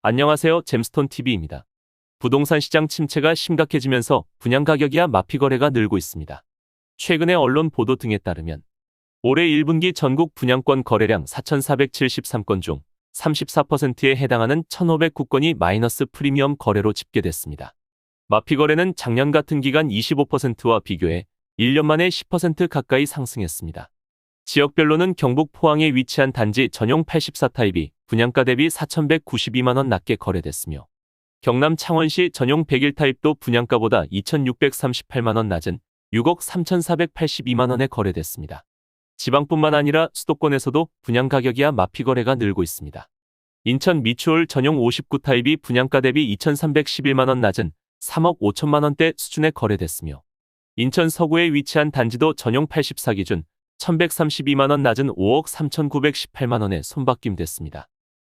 안녕하세요. 잼스톤 TV입니다. 부동산 시장 침체가 심각해지면서 분양 가격이야 마피 거래가 늘고 있습니다. 최근의 언론 보도 등에 따르면 올해 1분기 전국 분양권 거래량 4,473건 중 34%에 해당하는 1,509건이 마이너스 프리미엄 거래로 집계됐습니다. 마피 거래는 작년 같은 기간 25%와 비교해 1년 만에 10% 가까이 상승했습니다. 지역별로는 경북 포항에 위치한 단지 전용 84타입이 분양가 대비 4,192만원 낮게 거래됐으며 경남 창원시 전용 101타입도 분양가보다 2,638만원 낮은 6억 3,482만원에 거래됐습니다. 지방뿐만 아니라 수도권에서도 분양 가격이야 마피 거래가 늘고 있습니다. 인천 미추홀 전용 59타입이 분양가 대비 2,311만원 낮은 3억 5천만원대 수준에 거래됐으며 인천 서구에 위치한 단지도 전용 84 기준 1132만원 낮은 5억 3,918만원에 손바뀜 됐습니다.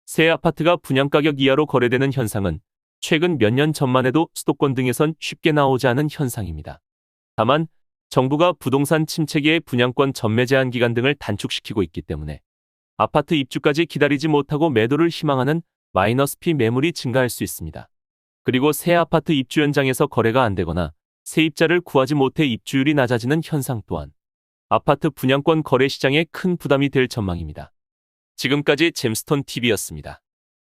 새 아파트가 분양가격 이하로 거래되는 현상은 최근 몇 년 전만 해도 수도권 등에선 쉽게 나오지 않은 현상입니다. 다만 정부가 부동산 침체기에 분양권 전매 제한 기간 등을 단축시키고 있기 때문에 아파트 입주까지 기다리지 못하고 매도를 희망하는 마이너스 피 매물이 증가할 수 있습니다. 그리고 새 아파트 입주 현장에서 거래가 안 되거나 세입자를 구하지 못해 입주율이 낮아지는 현상 또한 아파트 분양권 거래 시장에 큰 부담이 될 전망입니다. 지금까지 잼스톤 TV였습니다.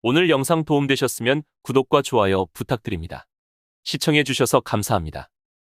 오늘 영상 도움되셨으면 구독과 좋아요 부탁드립니다. 시청해주셔서 감사합니다.